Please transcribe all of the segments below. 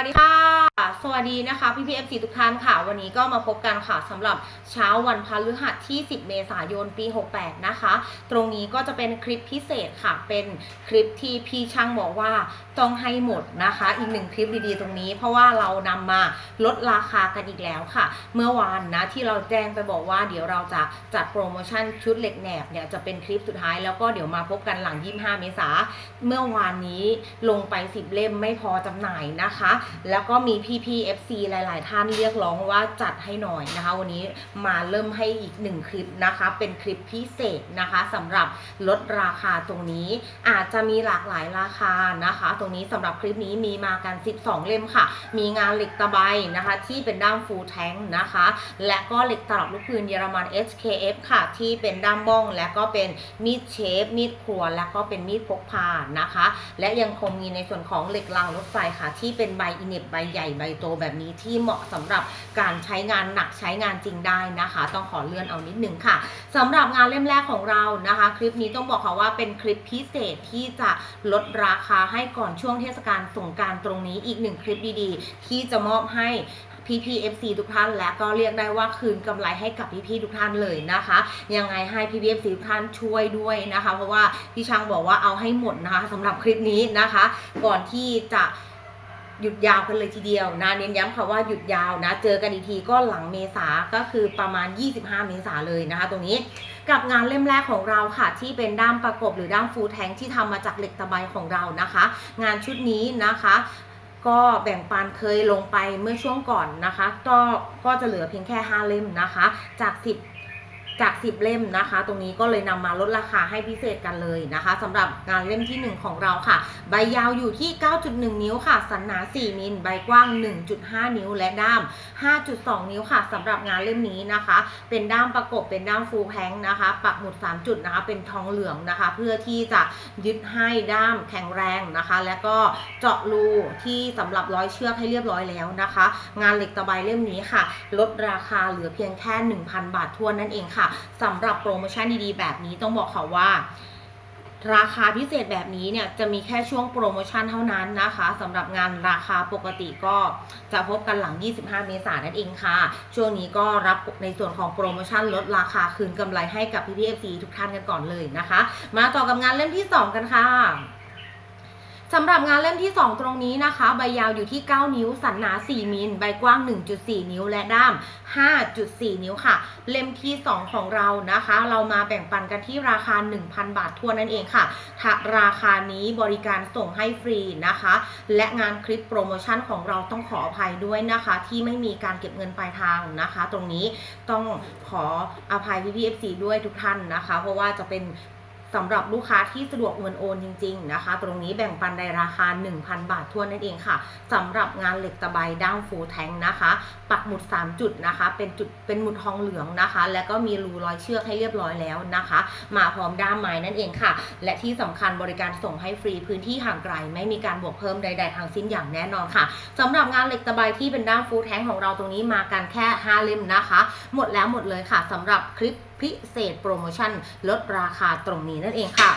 สวัสดีค่ะ สวัสดีนะคะพี่พีเอฟซีทุกท่านค่ะ วันนี้ก็มาพบกันค่ะสำหรับเช้าวันพฤหัสที่ 10 เมษายนปี 68 นะคะ ตรงนี้ก็จะเป็นคลิปพิเศษค่ะ เป็นคลิปที่พี่ช่างบอกว่าต้องให้หมดนะคะ อีกหนึ่งคลิปดีๆตรงนี้ เพราะว่าเรานำมาลดราคากันอีกแล้วค่ะ เมื่อวานนะที่เราแจ้งไปบอกว่าเดี๋ยวเราจะจัดโปรโมชั่นชุดเหล็กแหนบเนี่ยจะเป็นคลิปสุดท้ายแล้วก็เดี๋ยวมาพบกันหลัง 25 เมษาเมื่อวานนี้ลงไป 10 เล่มไม่พอจำหน่ายนะคะ แล้วก็มีพี่พี FC หลาย ๆ ท่านเรียกร้องว่าจัดให้หน่อยนะคะ วันนี้มาเริ่มให้อีกหนึ่งคลิปนะคะ เป็นคลิปพิเศษนะคะสำหรับลดราคาตรงนี้ อาจจะมีหลากหลายราคานะคะ ตรงนี้สำหรับคลิปนี้มีมากัน 12 เล่มค่ะ มีงานเหล็กตะไบนะคะ ที่เป็นด้ามฟูลแทงนะคะ และก็เหล็กตลับลูกปืนเยอรมัน HKF ค่ะ ที่เป็นด้ามบ้อง และก็เป็นมีดเชฟ มีดครัว และก็เป็นมีดพกพานะคะ และยังคงมีในส่วนของเหล็กรางรถไฟค่ะ ที่เป็นใบอินเน็บใบใหญ่ใบโตแบบนี้ที่เหมาะสำหรับการใช้งานหนักใช้งานจริงได้นะคะ ต้องขอเลื่อนเอานิดนึงค่ะสำหรับงานเล่มแรกของเรานะคะ คลิปนี้ต้องบอกค่ะว่าเป็นคลิปพิเศษที่จะลดราคาให้ก่อนช่วงเทศกาลสงการตรงนี้อีกหนึ่งคลิปดีๆ ที่จะมอบให้ PPFC ทุกท่านและก็เรียกได้ว่าคืนกำไรให้กับพี่ๆทุกท่านเลยนะคะ ยังไงให้ PPFC ทุกท่านช่วยด้วยนะคะ เพราะว่าพี่ช่างบอกว่าเอาให้หมดนะคะสำหรับคลิปนี้นะคะ ก่อนที่จะ หยุดยาวกันเลยทีเดียวนะเน้นย้ำค่ะว่าหยุดยาวนะ เจอกันอีกทีก็หลังเมษาก็คือประมาณ 25 เมษาเลยนะคะ ตรงนี้กับงานเล่มแรกของเราค่ะ ที่เป็นด้ามประกบหรือด้ามฟูแทงที่ทำมาจากเหล็กตะไบของเรานะคะ งานชุดนี้นะคะก็แบ่งปันเคยลงไปเมื่อช่วงก่อนนะคะ ก็ก็จะเหลือเพียงแค่ 5 เล่มนะคะ จาก 10 จาก 10 เล่มนะคะ ตรงนี้ก็เลยนำมาลดราคาให้พิเศษกันเลยนะคะสำหรับงานเล่มที่ 1 ของเราค่ะ ใบยาวอยู่ที่ 9.1 นิ้วค่ะ สันหนา 4 มิล ใบกว้าง 1.5 นิ้ว และด้าม 5.2 นิ้วค่ะสำหรับงานเล่มนี้นะคะ เป็นด้ามประกบเป็นด้ามฟูลแพงนะคะ ปักหมุด 3 จุดนะคะ เป็นทองเหลืองนะคะ เพื่อที่จะยึดให้ด้ามแข็งแรงนะคะ แล้วก็เจาะรูที่สำหรับร้อยเชือกให้เรียบร้อยแล้วนะคะ งานเหล็กตะไบเล่มนี้ค่ะ ลดราคาเหลือเพียงแค่ 1,000 บาททวนนั่นเองค่ะสำหรับโปรโมชั่นดีๆ แบบนี้ต้องบอกค่ะว่า ราคาพิเศษแบบนี้เนี่ยจะมีแค่ช่วงโปรโมชั่นเท่านั้นนะคะสำหรับงานราคาปกติก็จะพบกันหลัง 25 เมษายนนั่นเองค่ะ ช่วงนี้ก็รับในส่วนของโปรโมชั่นลดราคาคืนกำไรให้กับพี่พีเอฟซีทุกท่านกันก่อนเลยนะคะ มาต่อกับงานเล่มที่ 2 กันค่ะ สำหรับงานเล่มที่ 2 ตรงนี้นะคะ ใบยาวอยู่ที่ 9 นิ้ว สันหนา 4 มิล ใบกว้าง 1.4 นิ้ว และด้าม 5.4 นิ้วค่ะ เล่มที่ 2 ของเรานะคะ เรามาแบ่งปันกันที่ราคา 1,000 บาททัวนนั่นเองค่ะถ้าราคานี้บริการส่งให้ฟรีนะคะ และงานคลิปโปรโมชั่นของเราต้องขออภัยด้วยนะคะ ที่ไม่มีการเก็บเงินปลายทางนะคะ ตรงนี้ต้องขออภัยพี่พีเอฟซีด้วยทุกท่านนะคะ เพราะว่าจะเป็น สำหรับลูกค้าที่สะดวกเงินโอนจริง ๆ นะคะ ตรงนี้แบ่งปันในราคา 1,000 บาททวนนั่นเองค่ะสำหรับงานเหล็กตะไบด้ามฟูแทงนะคะ ปักหมุด 3 จุดนะคะ เป็นจุดเป็นหมุดทองเหลืองนะคะ แล้วก็มีรูรอยเชือกให้เรียบร้อยแล้วนะคะ มาพร้อมด้ามไม้นั่นเองค่ะ และที่สำคัญบริการส่งให้ฟรีพื้นที่ห่างไกล ไม่มีการบวกเพิ่มใด ๆ ทางสิ้นอย่างแน่นอนค่ะสำหรับงานเหล็กตะไบที่เป็นด้ามฟูแทงของเราตรงนี้มากันแค่5เล่มนะคะ หมดแล้วหมดเลยค่ะสำหรับคลิป พิเศษโปรโมชั่น ลดราคาตรงนี้นั่นเองค่ะ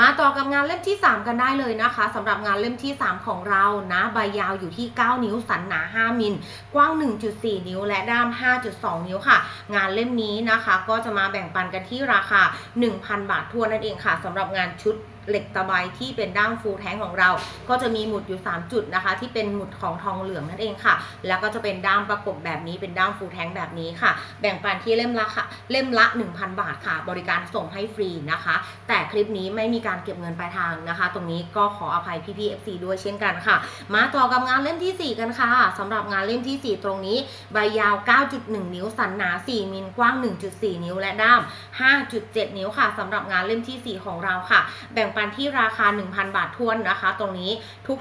มาต่อกับงานเล่มที่ 3 กันได้เลยนะคะสำหรับงานเล่มที่ 3 ของเรานะใบยาวอยู่ที่ 9 นิ้วสันหนา 5 มิลกว้าง 1.4 นิ้ว และด้าม 5.2 นิ้วค่ะ งานเล่มนี้นะคะ ก็จะมาแบ่งปันกันที่ราคา 1,000 บาททั่วนนั่นเองค่ะสำหรับงานชุด เหล็กตะไบที่เป็นด้ามฟูลแทงของเรา ก็จะมีหมุดอยู่ 3 จุดนะคะ ที่เป็นหมุดของทองเหลืองนั่นเองค่ะ แล้วก็จะเป็นด้ามประกบแบบนี้เป็นด้ามฟูลแทงแบบนี้ค่ะ แบ่งปันที่เล่มละค่ะ เล่มละ 1,000 บาทค่ะ บริการส่งให้ฟรีนะคะ แต่คลิปนี้ไม่มีการเก็บเงินปลายทางนะคะ ตรงนี้ก็ขออภัยพี่พี่ FC ด้วยเช่นกันค่ะ มาต่อกับงานเล่มที่ 4 กันค่ะสำหรับงานเล่มที่ 4 ตรงนี้ ใบยาว 9.1 นิ้ว สันหนา 4 มิลกว้าง 1.4 นิ้วและด้าม 5.7 นิ้วค่ะสำหรับงานเล่มที่ 4 ของเราค่ะ แบ่งปันที่ราคา 1,000 บาททวนนะคะ ตรงนี้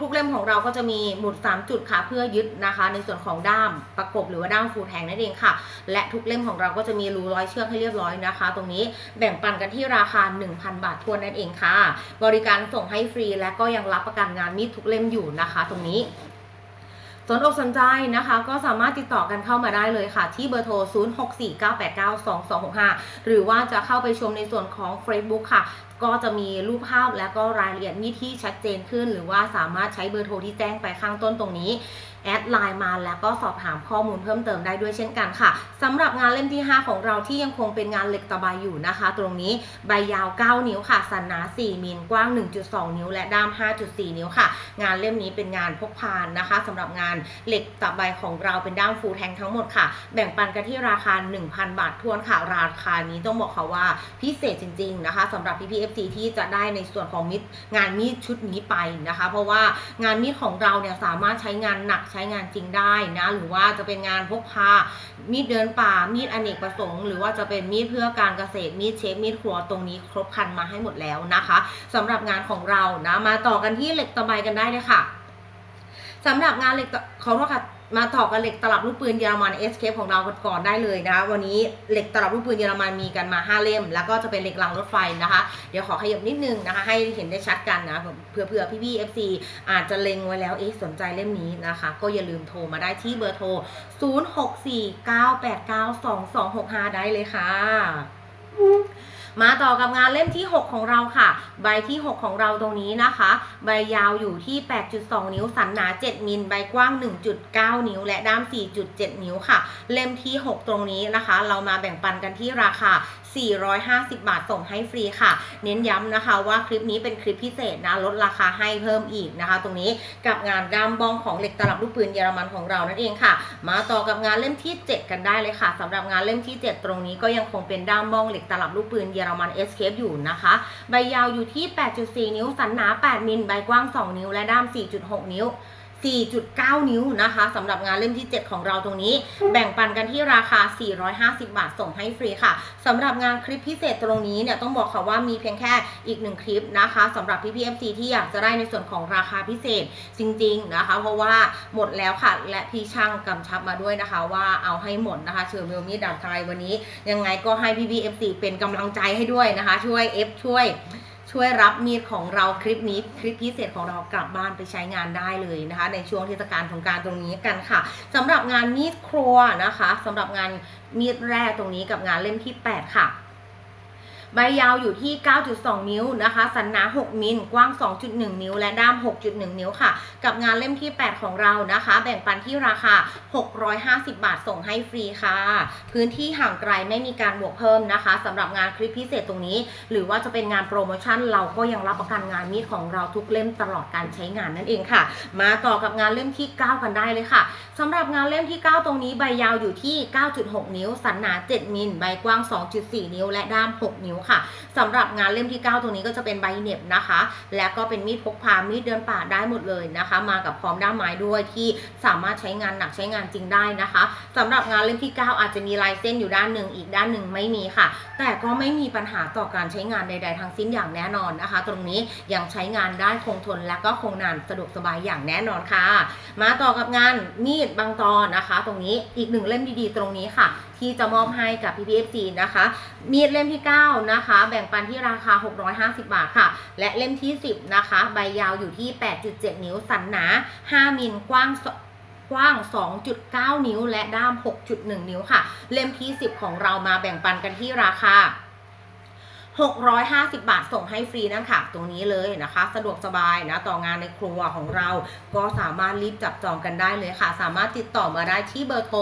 ทุกๆเล่มของเราก็จะมีหมุด 3 จุดค่ะเพื่อยึดนะคะ ในส่วนของด้ามประกบหรือว่าด้ามฟูแทงนั่นเองค่ะ และทุกเล่มของเราก็จะมีรูร้อยเชือกให้เรียบร้อยนะคะ ตรงนี้แบ่งปันกันที่ราคา 1,000 บาททวนนั่นเองค่ะ บริการส่งให้ฟรีและก็ยังรับประกันงานมีดทุกเล่มอยู่นะคะ ตรงนี้สนอกสนใจนะคะก็สามารถติดต่อกันเข้ามาได้เลยค่ะ ที่เบอร์โทร 0649892265 หรือว่าจะเข้าไปชมในส่วนของ Facebook ค่ะก็จะมีรูปภาพและก็รายละเอียดมีที่ชัดเจนขึ้น หรือว่าสามารถใช้เบอร์โทรที่แจ้งไปข้างต้นตรงนี้แอดไลน์มาแล้วก็สอบถามข้อมูลเพิ่มเติมได้ด้วยเช่นกันค่ะสำหรับงานเล่มที่ 5 ของเราที่ยังคงเป็นงานเหล็กตะไบอยู่นะคะ ตรงนี้ใบยาว 9 นิ้วค่ะ สันหนา 4มิลกว้าง 1.2 นิ้ว และด้าม 5.4 นิ้วค่ะ งานเล่มนี้เป็นงานพกพานะคะสำหรับงานเหล็กตะไบของเราเป็นด้ามฟูลแทงทั้งหมดค่ะ แบ่งปันกันที่ราคา 1,000 บาททวนค่ะราคานี้ต้องบอกค่ะว่าพิเศษจริง ๆนะคะสำหรับพี่ PPFC ที่จะได้ในส่วนของมิดงานมีดชุดนี้ไปนะคะ เพราะว่างานมีดของเราเนี่ยสามารถใช้งานหนักใช้งานจริงได้นะหรือว่าจะเป็นงานพกพา มีดเดินป่า มีดอเนกประสงค์ หรือว่าจะเป็นมีดเพื่อการเกษตร มีดเชฟ มีดครัวตรงนี้ครบครันมาให้หมดแล้วนะคะสำหรับงานของเรานะมาต่อกันที่เหล็กตะไบกันได้เลยค่ะสำหรับงานเหล็กขอโทษค่ะ มาต่อกันเหล็กตลับลูกปืนเยอรมัน SK ของเราก่อนได้เลยนะคะ วันนี้เหล็กตลับลูกปืนเยอรมันมีกันมา 5 เล่ม แล้วก็จะเป็นเหล็กรางรถไฟนะคะ เดี๋ยวขอขยับนิดนึงนะคะ ให้เห็นได้ชัดกันนะเผื่อเผื่อพี่ๆ FC อาจจะเล็งไว้แล้วเอ๊ะสนใจเล่มนี้นะคะ ก็อย่าลืมโทรมาได้ที่เบอร์โทร 0649892265 ได้เลยค่ะ มาต่อกับงานเล่มที่ 6 ของเราค่ะ ใบที่ 6 ของเราตรงนี้นะคะ ใบยาวอยู่ที่ 8.2 นิ้ว สันหนา 7 มิล ใบกว้าง 1.9 นิ้ว และด้าม 4.7 นิ้วค่ะ เล่มที่ 6 ตรงนี้นะคะ เรามาแบ่งปันกันที่ราคา450 บาทส่งให้ฟรีค่ะ เน้นย้ำนะคะว่าคลิปนี้เป็นคลิปพิเศษนะลดราคาให้เพิ่มอีกนะคะ ตรงนี้กับงานด้ามบ้องของเหล็กตลับลูกปืนเยอรมันของเรานั่นเองค่ะ มาต่อกับงานเล่มที่ 7 กันได้เลยค่ะสำหรับงานเล่มที่ 7 ตรงนี้ก็ยังคงเป็นด้ามบ้องเหล็กตลับลูกปืนเยอรมันเอสเคปอยู่นะคะ ใบยาวอยู่ที่ 8.4 นิ้ว สันหนา 8 มิล ใบกว้าง 2 นิ้ว และด้าม 4.6 นิ้ว 4.9 นิ้วนะคะสำหรับงานเล่มที่ 7 ของเราตรงนี้ แบ่งปันกันที่ราคา 450 บาทส่งให้ฟรีค่ะสำหรับงานคลิปพิเศษตรงนี้เนี่ยต้องบอกค่ะว่ามีเพียงแค่อีกหนึ่งคลิปนะคะสำหรับพี่พีเอฟซีที่อยากจะได้ในส่วนของราคาพิเศษจริง ๆนะคะ เพราะว่าหมดแล้วค่ะ และพี่ช่างกำชับมาด้วยนะคะ ว่าเอาให้หมดนะคะเชิญเวลมีดดาบไทยวันนี้ ยังไงก็ให้พี่พีเอฟซีเป็นกำลังใจให้ด้วยนะคะ ช่วยเอฟช่วย ช่วยรับมีดของเราคลิปนี้คลิปพิเศษของเรากลับบ้านไปใช้งานได้เลยนะคะ ในช่วงเทศกาลสงการตรงนี้กันค่ะสำหรับงานมีดครัวนะคะสำหรับงานมีดแร่ตรงนี้กับงานเล่มที่ 8 ค่ะ ใบยาวอยู่ที่ 9.2 นิ้วนะคะ สันหนา 6 มิล กว้าง 2.1 นิ้ว และด้าม 6.1 นิ้วค่ะ กับงานเล่มที่ 8 ของเรานะคะ แบ่งปันที่ราคา 650 บาทส่งให้ฟรีค่ะ พื้นที่ห่างไกลไม่มีการบวกเพิ่มนะคะสำหรับงานคลิปพิเศษตรงนี้ หรือว่าจะเป็นงานโปรโมชั่น เราก็ยังรับประกันงานมีดของเราทุกเล่มตลอดการใช้งานนั่นเองค่ะ มาต่อกับงานเล่มที่ 9 กันได้เลยค่ะสำหรับงานเล่มที่ 9 ตรงนี้ใบยาวอยู่ที่ 9.6 นิ้ว สันหนา 7 มิล ใบกว้าง 2.4 นิ้ว และด้าม 6 นิ้วค่ะสำหรับงานเล่มที่ 9ตรงนี้ก็จะเป็นใบเน็บนะคะ และก็เป็นมีดพกพามีดเดินป่าได้หมดเลยนะคะ มากับพร้อมด้ามไม้ด้วยที่สามารถใช้งานหนักใช้งานจริงได้นะคะสำหรับงานเล่มที่ 9 อาจจะมีลายเส้นอยู่ด้านหนึ่งอีกด้านหนึ่งไม่มีค่ะ แต่ก็ไม่มีปัญหาต่อการใช้งานใดๆทั้งสิ้นอย่างแน่นอนนะคะ ตรงนี้ยังใช้งานได้คงทนและก็คงนานสะดวกสบายอย่างแน่นอนค่ะ มาต่อกับงานมีดบางตอนนะคะ ตรงนี้อีกหนึ่งเล่มดีๆ ตรงนี้ค่ะ ที่จะมอบให้กับ PPFC นะคะ มีดเล่มที่ 9 นะคะ แบ่งปันที่ราคา 650 บาทค่ะ และเล่มที่ 10 นะคะ ใบยาวอยู่ที่ 8.7 นิ้ว สันหนา 5 มิลกว้างกว้าง 2.9 นิ้ว และด้าม 6.1 นิ้วค่ะ เล่มที่ 10 ของเรามาแบ่งปันกันที่ราคา 650 บาทส่งให้ฟรีนั่นค่ะตรงนี้เลยนะคะ สะดวกสบายนะต่องานในครัวของเราก็สามารถรีบจับจองกันได้เลยค่ะ สามารถติดต่อมาได้ที่เบอร์โทร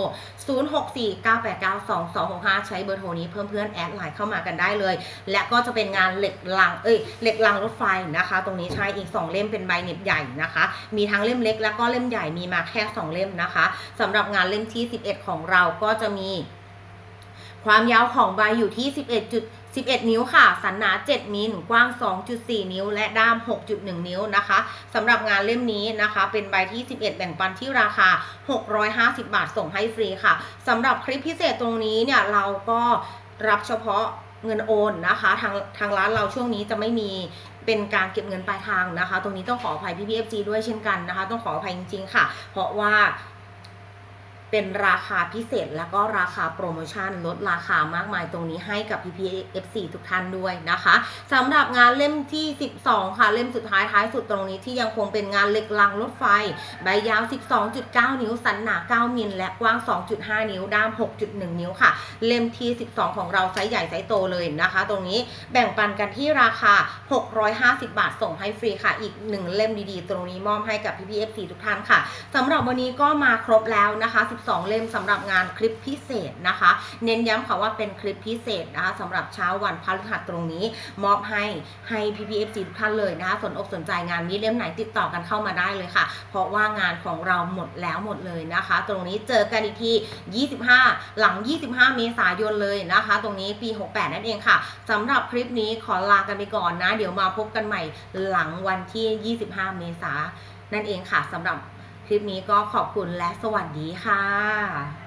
0649892265 ใช้เบอร์โทรนี้เพิ่มเพื่อนแอดไลน์เข้ามากันได้เลย และก็จะเป็นงานเหล็กลังเอ้ยเหล็กลังรถไฟนะคะ ตรงนี้ใช้อีก 2 เล่มเป็นใบเน็บใหญ่นะคะ มีทั้งเล่มเล็ก แล้วก็เล่มใหญ่มีมาแค่ 2 เล่มนะคะสำหรับงานเล่มที่ 11 ของเราก็จะมี ความยาวของใบอยู่ที่ 11จุด 11 นิ้วค่ะ สันหนา 7 มิล กว้าง 2.4 นิ้ว และด้าม 6.1 นิ้วนะคะสำหรับงานเล่มนี้นะคะ เป็นใบที่ 11 แบ่งปันที่ราคา 650 บาทส่งให้ฟรีค่ะสำหรับคลิปพิเศษตรงนี้เนี่ยเราก็รับเฉพาะเงินโอนนะคะ ทางทางร้านเราช่วงนี้จะไม่มีเป็นการเก็บเงินปลายทางนะคะ ตรงนี้ต้องขออภัยพี่พีเอฟซีด้วยเช่นกันนะคะ ต้องขออภัยจริงๆค่ะ เพราะว่า เป็นราคาพิเศษแล้วก็ราคาโปรโมชั่นลดราคามากมายตรงนี้ให้กับ PPFC ทุกท่านด้วยนะคะสำหรับงานเล่มที่ 12 ค่ะ เล่มสุดท้ายท้ายสุดตรงนี้ที่ยังคงเป็นงานเหล็กลังรถไฟ ใบยาว 12.9 นิ้ว สันหนา 9 มิล และกว้าง 2.5 นิ้ว ด้าม 6.1 นิ้วค่ะ เล่มที่ 12 ของเราไซส์ใหญ่ไซส์โตเลยนะคะ ตรงนี้แบ่งปันกันที่ราคา 650 บาทส่งให้ฟรีค่ะ อีก 1 เล่มดีๆ ตรงนี้มอบให้กับ PPFC ทุกท่านค่ะสำหรับวันนี้ก็มาครบแล้วนะคะ2 เล่มสำหรับงานคลิปพิเศษนะคะ เน้นย้ำค่ะว่าเป็นคลิปพิเศษนะคะสำหรับเช้าวันพฤหัสตรงนี้ มอบให้ให้ PPFC ทุกท่านเลยนะคะสนอกสนใจงานนี้เล่มไหนติดต่อกันเข้ามาได้เลยค่ะ เพราะว่างานของเราหมดแล้วหมดเลยนะคะ ตรงนี้เจอกันอีกที 25 หลัง 25 เมษายนเลยนะคะ ตรงนี้ปี 68 นั่นเองค่ะสำหรับคลิปนี้ขอลากันไปก่อนนะ เดี๋ยวมาพบกันใหม่หลังวันที่ 25 เมษานั่นเองค่ะสำหรับ คลิปนี้ก็ขอบคุณและสวัสดีค่ะ